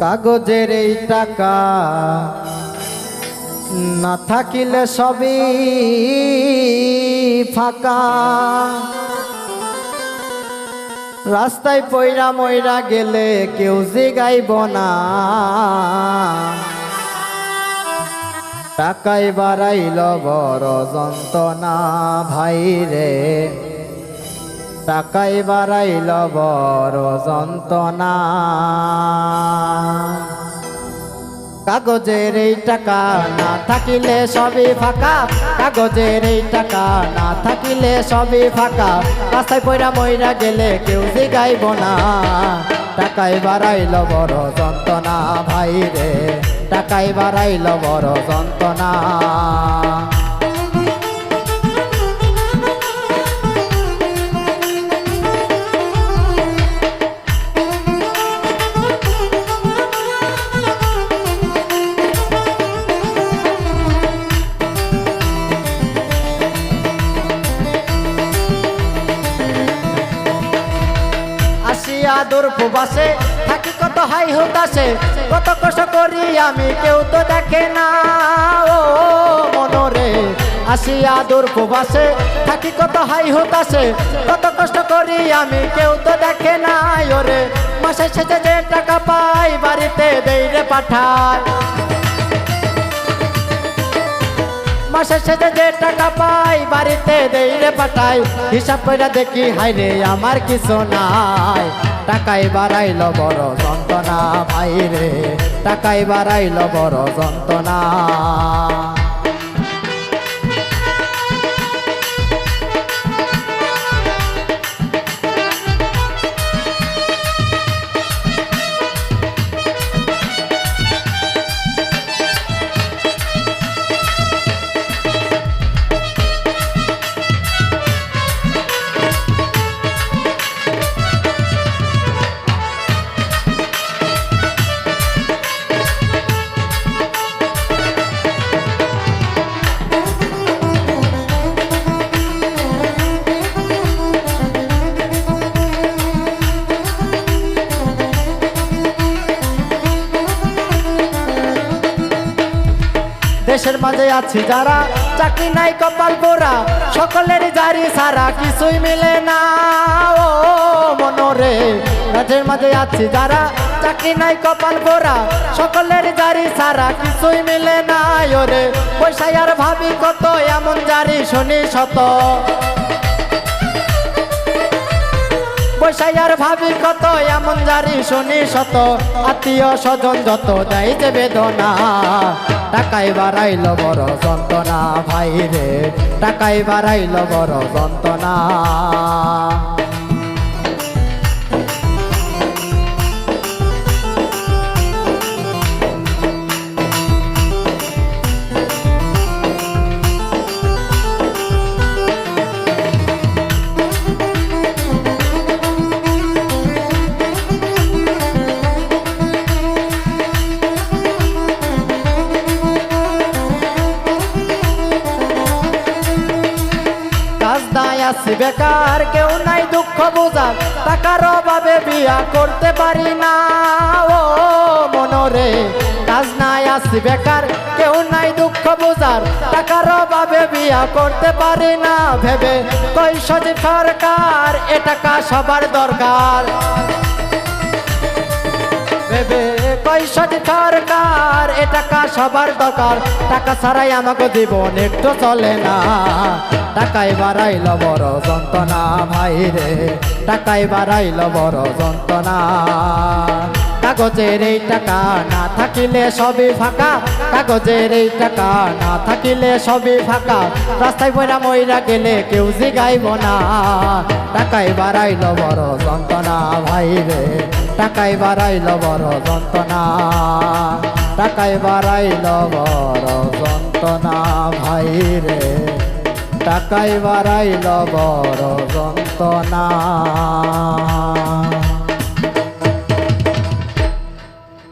কাগজের এই টাকা না থাকিলে সবই ফাঁকা। রাস্তায় পয়রা ময়রা গেলে কেউ জিগাইব না। টাকায় বাড়াইল বড় যন্ত্রণা ভাই রে টাকায় বাড়াইল বড় যন্ত্রণা। কাগজের এই টাকা না থাকিলে সবই ফাঁকা। কাগজের এই টাকা না থাকিলে সবই ফাঁকা। রাস্তায় পয়রা ময়রা গেলে কেউ জিগাইব না। টাকায় বাড়াইল বড় যন্ত্রণা, ভাই রে। টাকায় বাড়াইল বড় যন্ত্রণা। দূর প্রবাসে থাকি কত হাই হতাশে, কত কষ্ট করি আমি, কেউ তো দেখে না। ও মনরে আসিয়া দূর প্রবাসে থাকি কত হাই হতাশে, কত কষ্ট করি আমি, কেউ তো দেখে না। ওরে, মাসে শেষে যে টাকা পাই, বাড়িতে দেই রে পাঠায়। মাসের শেষে যে টাকা পাই, বাড়িতে দেই রে পাঠাই। হিসাব করে দেখি হাইরে আমার কিছু নাই। টাকাই বাড়াইল বড় যন্ত্রণা, ভাই রে। টাকাই বাড়াইল বড় যন্ত্রণা। দেশের মাঝে আছি যারা, চাকরি নাই কপাল পোড়া, সকলের জারি সারা, কিছুই মিলে না। ও মনরে দেশের মাঝে আছি যারা, চাকরি নাই কপাল পোড়া, সকলের জারি সারা, কিছুই মিলে না। ওরে, পয়সায় আর ভাবি কত, এমন জারি শুনি শত। পয়সা আর ভাবি কত, এমন জারি শুনি শত। আত্মীয় স্বজন যত দেয় যে বেদনা টাকাই বাড়াইল বড় যন্ত্রণা। ভাই রে টাকাই বাড়াইল বড় যন্ত্রণা। আছে বেকার, কেউ নাই দুঃখ বোঝার, টাকার অভাবে বিয়া করতে পারি না। ও মনরে, কাজ নাই, আছে বেকার, কেউ নাই দুঃখ বোঝার, টাকার অভাবে বিয়া করতে পারি না। ভেবে কৈশোর সরকার, এ টাকা সবার দরকার। ভেবে কৈশোর সরকার, এ টাকা সবার দরকার, টাকা ছাড়াই আমাকে জীবন একটু চলে না। টাকাই বাড়াইল বড় যন্ত্রণা, ভাই রে। টাকাই বাড়াইল বড় যন্ত্রণা। কাগজের এই টাকা না থাকিলে সবই ফাঁকা। কাগজের এই টাকা না থাকিলে সবই ফাঁকা। রাস্তায় বইরা মইরা গেলে কেউ জিগাইব না। টাকাই বাড়াইল বড় যন্ত্রণা, ভাই রে। টাকাই বাড়াইল বড় যন্ত্রণা। টাকাই বাড়াইল বড় যন্ত্রণা, ভাই রে। টাকাই বাড়াইল বড় যন্ত্রণা।